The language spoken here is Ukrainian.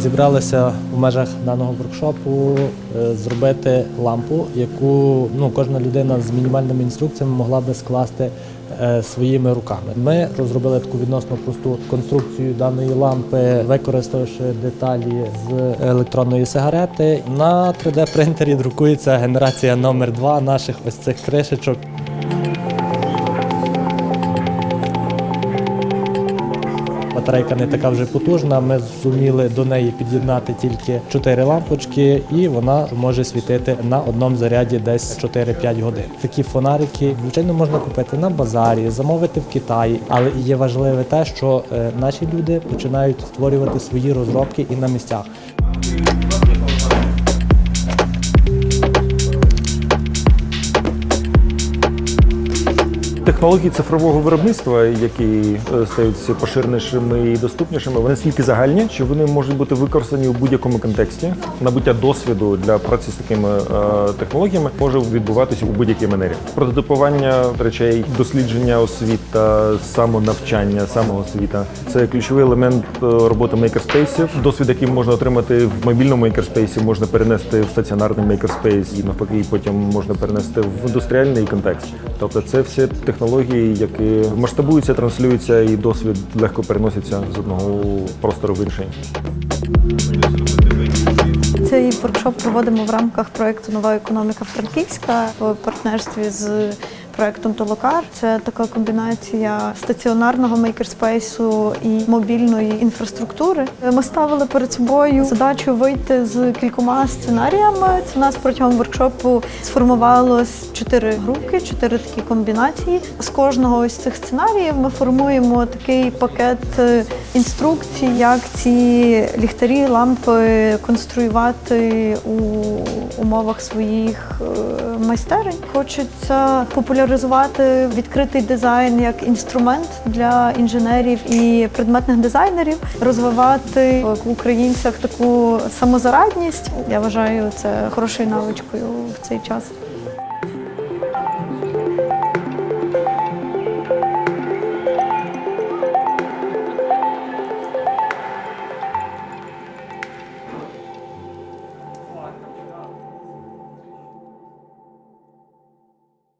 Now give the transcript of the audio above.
зібралися в межах даного воркшопу е, зробити лампу, яку ну, кожна людина з мінімальними інструкціями могла би скласти е, своїми руками. Ми розробили таку відносно просту конструкцію даної лампи, використавши деталі з електронної сигарети. На 3D принтері друкується генерація номер 2 наших ось цих кришечок. Батарейка не така вже потужна. Ми зуміли до неї під'єднати тільки 4 лампочки, і вона може світити на одному заряді десь 4-5 годин. Такі фонарики, звичайно, можна купити на базарі, замовити в Китаї. Але є важливе те, що е, наші люди починають створювати свої розробки і на місцях. Технології цифрового виробництва, які е, стають все поширенішими і доступнішими, вони стільки загальні, що вони можуть бути використані у будь-якому контексті. Набуття досвіду для праці з такими е, технологіями може відбуватися у будь-якій манері. Прототипування речей, дослідження освіта, самонавчання, самоосвіта це ключовий елемент е, роботи мейкерспейсів. Досвід, який можна отримати в мобільному мейкерспейсі, можна перенести в стаціонарний мейкерспейс і навпаки, потім можна перенести в індустріальний контекст. Тобто, це все технології, які масштабуються, транслюються, і досвід легко переноситься з одного простору в інший. Цей воркшоп проводимо в рамках проєкту Нова економіка Франківська в партнерстві з проєктом Толокар. Це така комбінація стаціонарного мейкерспейсу і мобільної інфраструктури. Ми ставили перед собою задачу вийти з кількома сценаріями. Це у нас протягом воркшопу сформувалось чотири групки, чотири такі комбінації. З кожного ось цих сценаріїв ми формуємо такий пакет е, інструкцій, як ці ліхтарі, лампи конструювати у умовах своїх е, майстерень. Хочеться популяризувати відкритий дизайн як інструмент для інженерів і предметних дизайнерів, розвивати в українцях таку самозарадність. Я вважаю це хорошою навичкою в цей час.